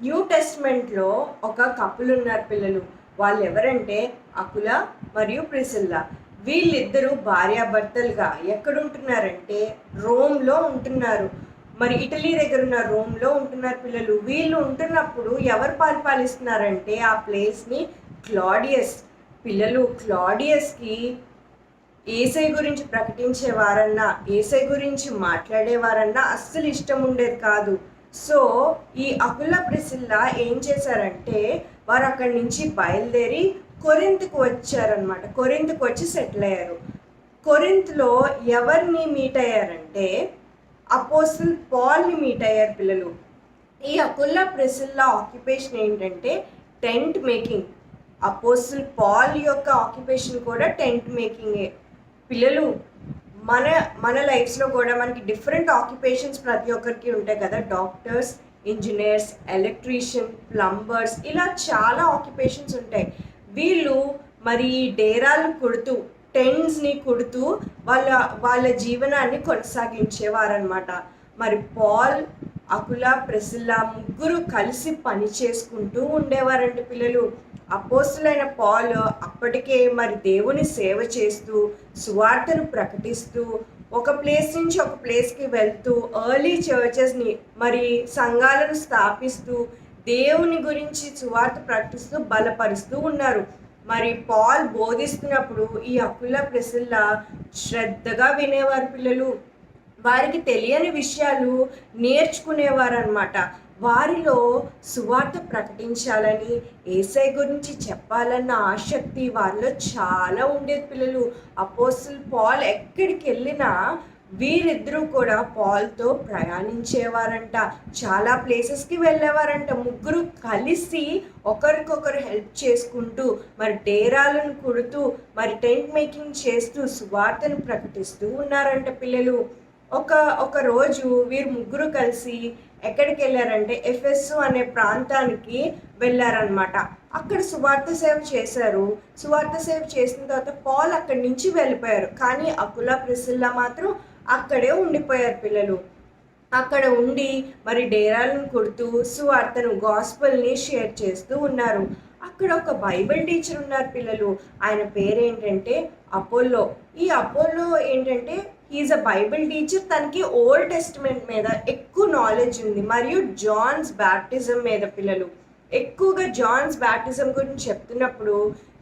New టెస్ట్మెంట్లో ఒక కపులు ఉన్నారు పిల్లలు. వాళ్ళు ఎవరంటే అకుల మరియు ప్రిసిల్లా. వీళ్ళిద్దరూ భార్యాభర్తలుగా ఎక్కడుంటున్నారంటే రోమ్లో ఉంటున్నారు. మరి ఇటలీ దగ్గర ఉన్న రోమ్లో ఉంటున్నారు పిల్లలు. వీళ్ళు ఉంటున్నప్పుడు ఎవరు పరిపాలిస్తున్నారంటే ఆ ప్లేస్ని క్లాడియస్. పిల్లలు క్లాడియస్కి ఏసై గురించి ప్రకటించేవారన్నా ఏసై గురించి మాట్లాడేవారన్నా అస్సలు ఇష్టం ఉండేది కాదు. సో ఈ అకుల ప్రిసిల్లా ఏం చేశారంటే వారు అక్కడి నుంచి బయలుదేరి కొరింత్కు వచ్చారనమాట కొరింత్కు వచ్చి సెటిల్ అయ్యారు. కొరింత్లో ఎవరిని మీట్ అయ్యారంటే అపోసల్ పాల్ని మీట్ అయ్యారు పిల్లలు. ఈ అకుల్ల ప్రిసిల్లా ఆక్యుపేషన్ ఏంటంటే టెంట్ మేకింగ్. అపోసల్ పాల్ యొక్క ఆక్యుపేషన్ కూడా టెంట్ మేకింగే. పిల్లలు మన మన లైఫ్స్లో కూడా మనకి డిఫరెంట్ ఆక్యుపేషన్స్ ప్రతి ఒక్కరికి ఉంటాయి కదా. డాక్టర్స్ ఇంజనీర్స్ ఎలక్ట్రీషియన్ ప్లంబర్స్ ఇలా చాలా ఆక్యుపేషన్స్ ఉంటాయి. వీళ్ళు మరి డేరాలు కుడుతూ టెంట్స్ని కుడుతూ వాళ్ళ వాళ్ళ జీవనాన్ని కొనసాగించేవారనమాట మరి పాల్ అకుల ప్రెసిల్లా ముగ్గురు కలిసి పని చేసుకుంటూ ఉండేవారంట పిల్లలు. అపోస్తులైన పాల్ అప్పటికే మరి దేవుని సేవ చేస్తూ సువార్తను ప్రకటిస్తూ ఒక ప్లేస్ నుంచి ఒక ప్లేస్కి వెళ్తూ ఎర్లీ చర్చెస్ని మరి సంఘాలను స్థాపిస్తూ దేవుని గురించి సువార్త ప్రకటిస్తూ బలపరుస్తూ ఉన్నారు. మరి పాల్ బోధిస్తున్నప్పుడు ఈ అకుల ప్రసిల్ల శ్రద్ధగా వినేవారు పిల్లలు. వారికి తెలియని విషయాలు నేర్చుకునేవారు అనమాట వారిలో సువార్త ప్రకటించాలని ఏసై గురించి చెప్పాలన్న ఆసక్తి వారిలో చాలా ఉండేది పిల్లలు. అపోసల్ పాల్ ఎక్కడికి వెళ్ళినా వీరిద్దరూ కూడా పాల్తో ప్రయాణించేవారంట. చాలా ప్లేసెస్కి వెళ్ళేవారంట. ముగ్గురు కలిసి ఒకరికొకరు హెల్ప్ చేసుకుంటూ మరి డేరాలను కుడుతూ మరి టెంట్ మేకింగ్ చేస్తూ సువార్తను ప్రకటిస్తూ ఉన్నారంట పిల్లలు. ఒక ఒక రోజు వీరు ముగ్గురు కలిసి ఎక్కడికి వెళ్ళారంటే ఎఫ్ఎస్ అనే ప్రాంతానికి వెళ్ళారనమాట అక్కడ సువార్త సేవ చేశారు. సువార్త సేవ చేసిన తర్వాత పాల్ అక్కడి నుంచి వెళ్ళిపోయారు. కానీ అకుల ప్రిసిల్లా మాత్రం అక్కడే ఉండిపోయారు పిల్లలు. అక్కడ ఉండి మరి డేరాలను కొడుతూ సువార్తను గాస్పల్ని షేర్ చేస్తూ ఉన్నారు. అక్కడ ఒక బైబిల్ టీచర్ ఉన్నారు పిల్లలు. ఆయన పేరేంటంటే అపోల్లో. ఈ అపోల్లో ఏంటంటే ఈజ్ అ బైబిల్ టీచర్ తనకి ఓల్డ్ టెస్ట్మెంట్ మీద ఎక్కువ నాలెడ్జ్ ఉంది. మరియు జాన్స్ బ్యాప్టిజం మీద పిల్లలు. ఎక్కువగా జాన్స్ బ్యాప్టిజం గురించి చెప్తున్నప్పుడు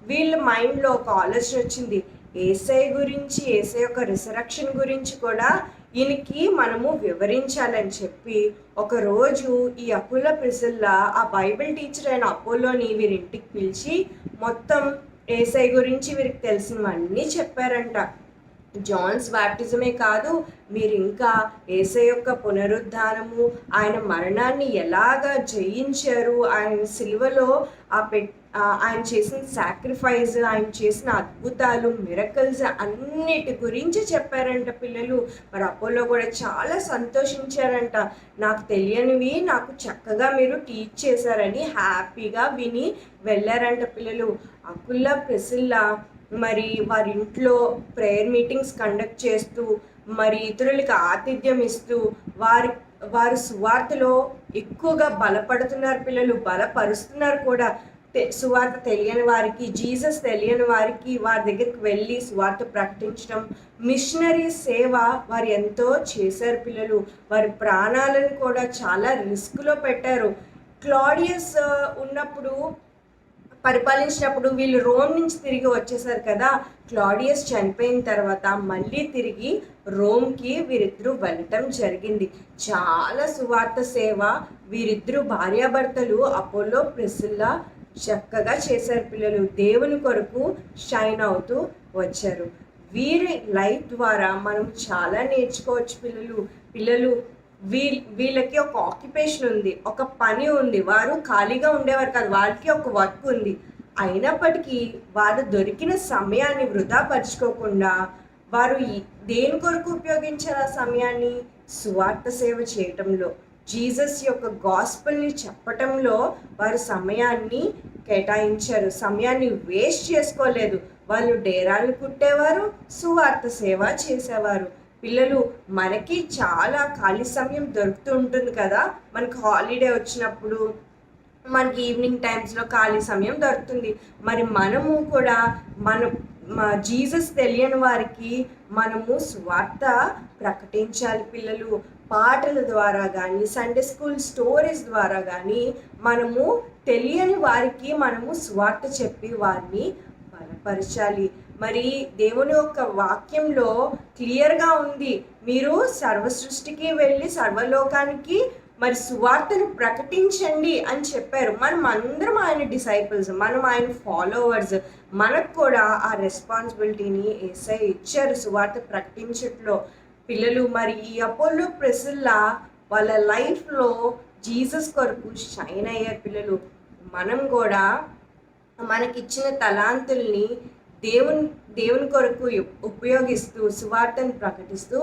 వీళ్ళ మైండ్లో ఒక ఆలోచన వచ్చింది. ఏసఐ గురించి ఏసఐ యొక్క రిసరక్షన్ గురించి కూడా ఈయనకి మనము వివరించాలని చెప్పి ఒకరోజు ఈ అపోలో ప్రిజల్లా ఆ బైబిల్ టీచర్ అయిన అపోలోని వీరింటికి పిలిచి మొత్తం ఏసఐ గురించి వీరికి తెలిసినవన్నీ చెప్పారంట. జాన్స్ బ్యాప్టిజమే కాదు మీరు ఇంకా ఏసై యొక్క పునరుద్ధానము ఆయన మరణాన్ని ఎలాగా జయించారు ఆయన సిల్వలో ఆ పె ఆయన చేసిన సాక్రిఫైస్ ఆయన చేసిన అద్భుతాలు మిరకల్స్ అన్నిటి గురించి చెప్పారంట పిల్లలు. మరి అపోలో కూడా చాలా సంతోషించారంట. నాకు తెలియనివి నాకు చక్కగా మీరు టీచ్ చేశారని హ్యాపీగా విని వెళ్ళారంట పిల్లలు. అకుల్లా ప్రెసిల్లా మరి వారి ఇంట్లో ప్రేయర్ మీటింగ్స్ కండక్ట్ చేస్తూ మరి ఇతరులకు ఆతిథ్యం ఇస్తూ వారి వారు సువార్తలో ఎక్కువగా బలపడుతున్నారు పిల్లలు బలపరుస్తున్నారు కూడా. తె- సువార్త తెలియని వారికి జీసస్ తెలియని వారికి వారి దగ్గరికి వెళ్ళి సువార్త ప్రకటించడం. మిషనరీ సేవ వారు ఎంతో చేశారు పిల్లలు. వారి ప్రాణాలను కూడా చాలా రిస్క్లో పెట్టారు. క్లాడియస్ ఉన్నప్పుడు పరిపాలించినప్పుడు వీళ్ళు రోమ్ నుంచి తిరిగి వచ్చేసారు కదా. క్లాడియస్ చనిపోయిన తర్వాత మళ్ళీ తిరిగి రోమ్కి వీరిద్దరూ వెళ్ళటం జరిగింది. చాలా సువార్త సేవ వీరిద్దరూ భార్యాభర్తలు అపోలో ప్రిసిల్లా చక్కగా చేశారు పిల్లలు. దేవుని కొరకు షైన్ అవుతూ వచ్చారు. వీరి లైఫ్ ద్వారా మనం చాలా నేర్చుకోవచ్చు పిల్లలు. పిల్లలు వీ వీళ్ళకి ఒక ఆక్యుపేషన్ ఉంది ఒక పని ఉంది వారు ఖాళీగా ఉండేవారు కాదు వాళ్ళకి ఒక వర్క్ ఉంది. అయినప్పటికీ వారు దొరికిన సమయాన్ని వృధా పరుచుకోకుండా వారు దేని కొరకు ఉపయోగించారు ఆ సమయాన్ని? సువార్త సేవ చేయటంలో. జీసస్ యొక్క గాస్పల్ని చెప్పటంలో వారు సమయాన్ని కేటాయించారు సమయాన్ని వేస్ట్ చేసుకోలేదు. వాళ్ళు డేరాలు కుట్టేవారు సువార్త సేవ చేసేవారు. పిల్లలు మనకి చాలా ఖాళీ సమయం దొరుకుతూ ఉంటుంది కదా. మనకి హాలిడే వచ్చినప్పుడు మనకి ఈవినింగ్ టైమ్స్లో ఖాళీ సమయం దొరుకుతుంది. మరి మనము కూడా మన మా జీసస్ తెలియని వారికి మనము స్వార్థ ప్రకటించాలి పిల్లలు. పాటల ద్వారా కానీ సండే స్కూల్ స్టోరీస్ ద్వారా కానీ మనము తెలియని వారికి మనము స్వార్థ చెప్పి వారిని బలపరచాలి. మరి దేవుని యొక్క వాక్యంలో క్లియర్గా ఉంది. మీరు సర్వ సృష్టికి వెళ్ళి సర్వలోకానికి మరి సువార్తను ప్రకటించండి అని చెప్పారు. మనం అందరం ఆయన డిసైపుల్స్ మనం ఆయన ఫాలోవర్స్ మనకు కూడా ఆ రెస్పాన్సిబిలిటీని ఏసై ఇచ్చారు సువార్త ప్రకటించట్లో. పిల్లలు మరి ఈ అపోలో ప్రెసిల్లా వాళ్ళ లైఫ్లో జీసస్ కొరకు షైన్ అయ్యారు పిల్లలు. మనం కూడా మనకిచ్చిన తలాంతుల్ని దేవుని దేవుని కొరకు ఉపయోగిస్తూ సువార్తను ప్రకటిస్తూ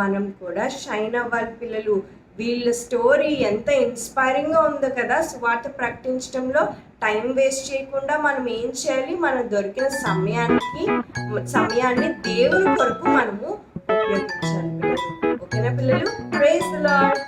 మనం కూడా షైన్ అవ్వాలి పిల్లలు. వీళ్ళ స్టోరీ ఎంత ఇన్స్పైరింగ్గా ఉందో కదా సువార్త ప్రకటించడంలో టైం వేస్ట్ చేయకుండా మనం ఏం చేయాలి? మనం దొరికిన సమయానికి సమయాన్ని దేవుని కొరకు మనము ఉపయోగించాలి పిల్లలు. ఓకేనా పిల్లలు? Praise lord